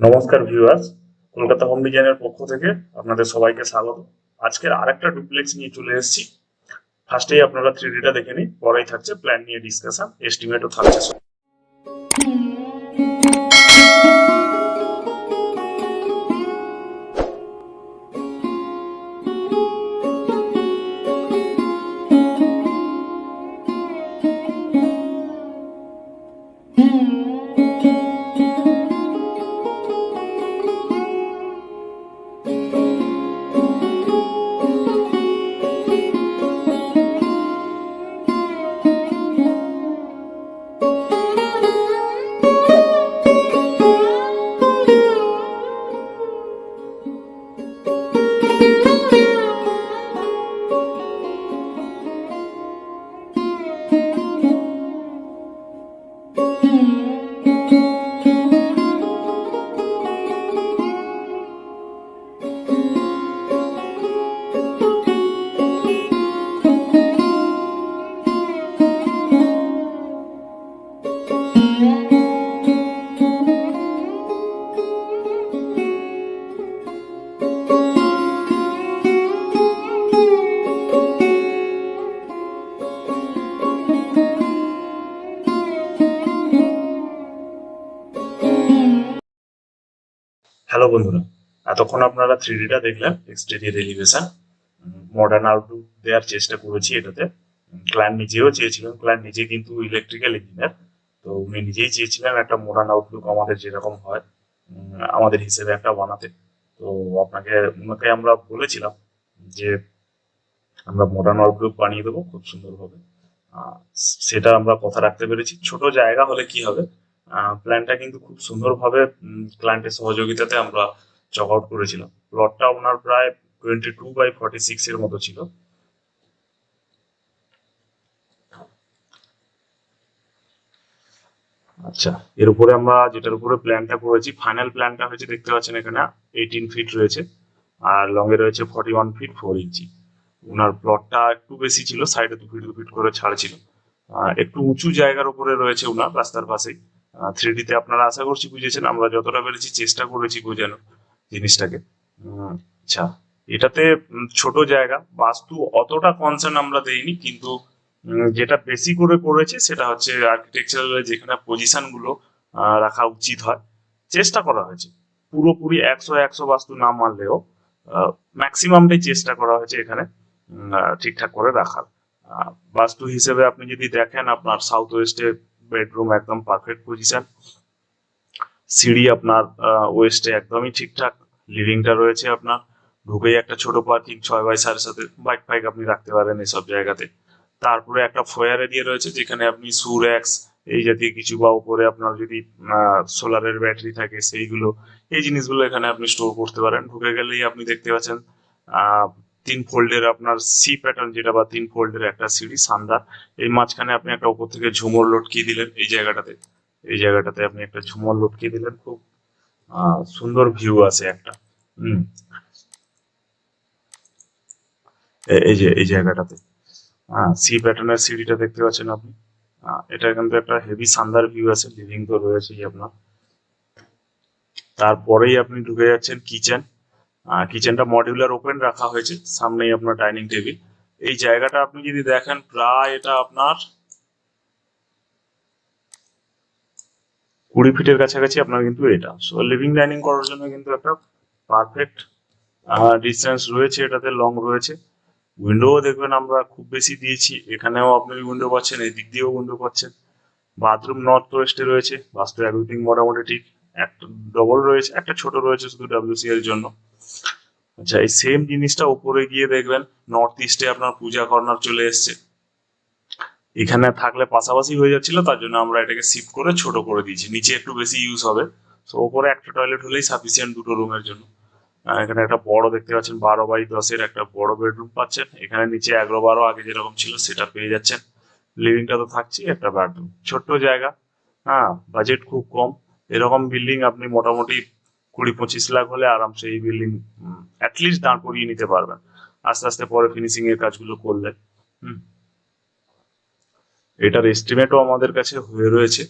নমস্কার viewers Kolkata home ডিজাইনের পক্ষ থেকে আপনাদের সবাইকে স্বাগত। আজকের আরেকটা ডুপ্লেক্স নিয়ে চলে এসেছি। ফার্স্টেই আপনারা থ্রি ডিটা দেখে নিন, পরেই থাকছে প্ল্যান নিয়ে ডিসকাশন এস্টিমেটও থাকছে। হ্যালো বন্ধুরা। এতক্ষণ আপনারা থ্রি ডিটা দেখলেন এক্সটেরিয়ার এলিভেশন মডার্ন আউটলুক দেওয়ার চেষ্টা করেছি এটাতে। ক্লায়েন্ট নিজেও চেয়েছিলেন ক্লায়েন্ট নিজে কিন্তু ইলেকট্রিক্যাল ইঞ্জিনিয়ার তো উনি নিজেই চেয়েছিলেন একটা মডার্ন আউটলুক আমাদের যেরকম হয় আমাদের হিসেবে একটা বানাতে। তো আপনাকে, ওনাকে আমরা বলেছিলাম যে আমরা মডার্ন আউটলুক বানিয়ে দেবো, খুব সুন্দরভাবে সেটা আমরা কথা রাখতে পেরেছি। ছোট জায়গা হলে কি হবে? প্ল্যানটা কিন্তু খুব সুন্দরভাবে ক্লায়েন্টের সহযোগিতাতে আমরা চক আউট করেছিলাম। প্লটটা ওনার প্রায় twenty two by forty six এর মতো ছিল। আচ্ছা এর উপরে আমরা যেটার উপরে প্ল্যানটা করেছি ফাইনাল প্ল্যানটা হয়েছে, দেখতে পাচ্ছেন এখানে এইটিন ফিট রয়েছে, আর লং এ রয়েছে forty one feet four inch ওনার প্লটটা একটু বেশি ছিল সাইডে দু ফিট দু ফিট করে ছাড় ছিল। একটু উঁচু জায়গার উপরে রয়েছে ওনার রাস্তার পাশেই। থ্রি তে আপনারা আশা করছি বুঝেছেন, আমরা যতটা পেরেছি চেষ্টা করেছি বোঝানোর জিনিসটাকে। আচ্ছা এটাতে ছোট জায়গা, বাস্তু অতটা কনসার্ন আমরা দেইনি, কিন্তু যেটা বেশি করে করেছে সেটা হচ্ছে আর্কিটেকচারাল যেখানে পজিশনগুলো রাখা উচিত হয়। চেষ্টা করা হয়েছে, পুরোপুরি একশো একশো বাস্তু না মানলেও ম্যাক্সিমামটাই চেষ্টা করা হয়েছে এখানে ঠিকঠাক করে রাখার। বাস্তু হিসেবে আপনি যদি দেখেন আপনার সাউথ ওয়েস্টে বেডরুম একদম পারফেক্ট পজিশন সিঁড়ি আপনার ওয়েস্টে একদমই ঠিকঠাক। লিভিংটা রয়েছে আপনার। ঢুকেই একটা ছোট পার্কিং ছয় বাই সাড়ে সাথে বাইক ফাইক আপনি রাখতে পারেন এসব জায়গাতে। তারপরে একটা ফয়ার এরিয়া রয়েছে যেখানে আপনি সুরেক্স এই জাতীয় কিছু বা উপরে আপনার যদি সোলারের ব্যাটারি থাকে সেইগুলো, এই জিনিসগুলো এখানে আপনি স্টোর করতে পারেন। ঢুকে গেলেই আপনি দেখতে পাচ্ছেন তিন ফোল্ডের আপনার সি প্যাটার্ন যেটা বা তিন ফোল্ডের একটা সিঁড়ি সান্দার এই মাঝখানে আপনি একটা উপর থেকে ঝুমর লটকিয়ে দিলেন, এই জায়গাটাতে। এই জায়গাটাতে আপনি একটা ঝুমর লটকিয়ে দিলেন, খুব সুন্দর ভিউ আছে একটা, হুম। এই যে, এই জায়গাটাতে। সি প্যাটার্নের সিঁড়িটা দেখতে পাচ্ছেন আপনি। এটা কিন্তু একটা হেভি সান্দার ভিউ আছে লিভিং তো রয়েছেই আপনার। তারপরেই আপনি ঢুকে যাচ্ছেন কিচেন কিচেনটা মডিউলার ওপেন রাখা হয়েছে, সামনেই আপনার ডাইনিং টেবিল এই জায়গাটা আপনি যদি দেখেন, প্রায় এটা আপনার কুড়ি ফিটের কাছাকাছি আপনার কিন্তু এটা। সো লিভিং ডাইনিং করার জন্য কিন্তু একটা পারফেক্ট ডিস্টেন্স রয়েছে এটাতে লং রয়েছে। উইন্ডো দেখবেন আমরা খুব বেশি দিয়েছি। এখানেও আপনি উইন্ডো পাচ্ছেন এই দিক দিয়েও উইন্ডো পাচ্ছেন। বাথরুম নর্থ ওয়েস্টে রয়েছে বাস্তু এভরিথিং মোটামুটি ঠিক। একটা ডবল রয়েছে, একটা ছোট রয়েছে শুধু ডাব্লিউসি এর জন্য। আচ্ছা এই সেম জিনিসটা উপরে গিয়ে দেখবেন নর্থ ইস্টে আপনার পূজা কর্নার চলে এসছে। এখানে থাকলে পাশাপাশি হয়ে যাচ্ছিল, তার জন্য আমরা এটাকে শিফট করে ছোট করে দিয়েছি। নিচে একটু বেশি ইউজ হবে। তো ওপরে একটা টয়লেট হলেই সাফিসিয়েন্ট দুটো রুমের জন্য। এখানে একটা বড় দেখতে পাচ্ছেন, বারো বাই দশের একটা বড় বেডরুম পাচ্ছেন। এখানে নিচে এগারো বারো আগে যেরকম ছিল, সেটা পেয়ে যাচ্ছেন। লিভিংটা তো থাকছেই, একটা বেডরুম ছোট্ট জায়গা। হ্যাঁ বাজেট খুব কম। এরকম বিল্ডিং আপনি মোটামুটি কুড়ি পঁচিশ লাখ হলে আরামসে এই বিল্ডিং অ্যাটলিস্ট দাঁড় করিয়ে নিতে পারবেন। আস্তে আস্তে পরে ফিনিশিং এর কাজগুলো করলে। হুম। এটার এস্টিমেটও আমাদের কাছে হয়ে রয়েছে।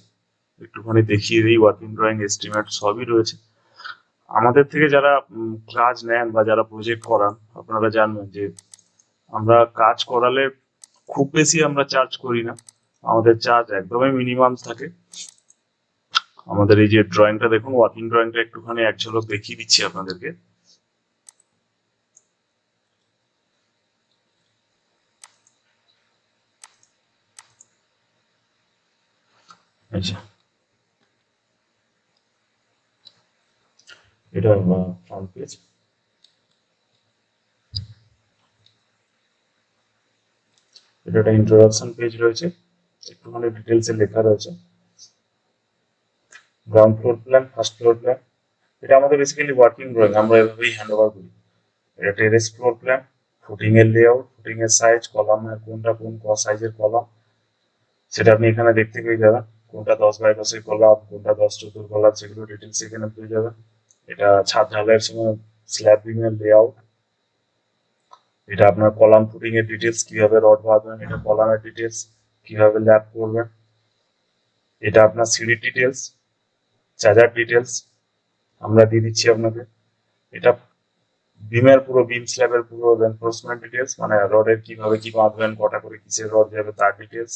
একটুখানি দেখিয়ে দিই ওয়ার্কিং ড্রয়িং এস্টিমেট সবই রয়েছে। আমাদের থেকে যারা কাজ নেন বা যারা প্রজেক্ট করান, আপনারা জানবেন যে আমরা কাজ করালে খুব বেশি আমরা চার্জ করি না। আমাদের চার্জ একদমই মিনিমাম থাকে। আমাদের এই যে ড্রয়িংটা দেখুন ওয়ার্কিং ড্রয়িংটা একটুখানি এক ঝলক দেখিয়ে দিচ্ছি আপনাদেরকে। যে। এটা ফ্রন্ট পেজ এটা একটা ইন্ট্রোডাকশন পেজ রয়েছে। একটুখানি ডিটেলস লেখা রয়েছে। Ground floor plan first floor plan এটা আমাদের বেসিক্যালি ওয়ার্কিং ড্রয়িং আমরা এভাবেই হ্যান্ড ওভার করি। এটা টেরেস ফ্লোর প্ল্যান ফুটিং এর লেআউট ফুটিং এর সাইজ কলামের কোনটা কোন ক সাইজের কলাম সেটা আপনি এখানে দেখতে পেয়ে যাবেন। কোনটা দশ বাই দশের কলাম কোনটা দশ চোদ্দোর কলাম সেগুলো ডিটেলস এখানে পেয়ে যাবেন। এটা ছাদ ঢালাইয়ের সময় স্ল্যাবিং এর লেআউট এটা আপনার কলাম ফুটিং এর ডিটেলস কীভাবে রড বাঁধবেন, এটা কলামের ডিটেলস কীভাবে ল্যাপ করবেন, এটা আপনার সিঁড়ির ডিটেলস চার্জার ডিটেলস আমরা দিয়ে দিচ্ছি আপনাকে এটা বিমের পুরো বিম স্ল্যাবের পুরো রেনফোর্সমেন্ট ডিটেলস মানে রডের কীভাবে কি বাঁধবেন কটা করে কিসের রড যাবে, তার ডিটেলস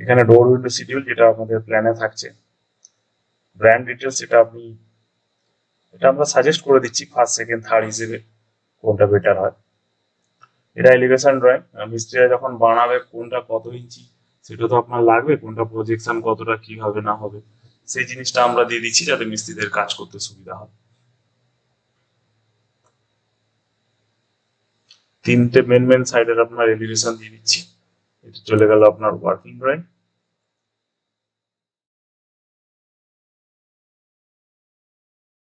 এখানে ডোর উইন্ডো শিডিউল যেটা আমাদের প্ল্যানে থাকছে। ব্র্যান্ড ডিটেলস এটা আপনি, এটা আমরা সাজেস্ট করে দিচ্ছি ফার্স্ট সেকেন্ড থার্ড হিসেবে কোনটা বেটার হয়। এটা এলিভেশন ড্রয়িং মিস্ত্রিরা যখন বানাবে কোনটা কত ইঞ্চি সেটা তো আপনার লাগবে, কোনটা প্রজেকশন কতটা কি হবে, না হবে। সেই জিনিসটা আমরা দিয়ে দিচ্ছি যাতে মিস্ত্রিদের কাজ করতে সুবিধা হয়। তিনটে মেন মেন সাইডের আপনার এলিভেশন দিয়ে দিচ্ছি। এটা চলে গেল আপনার ওয়ার্কিং ড্রয়িং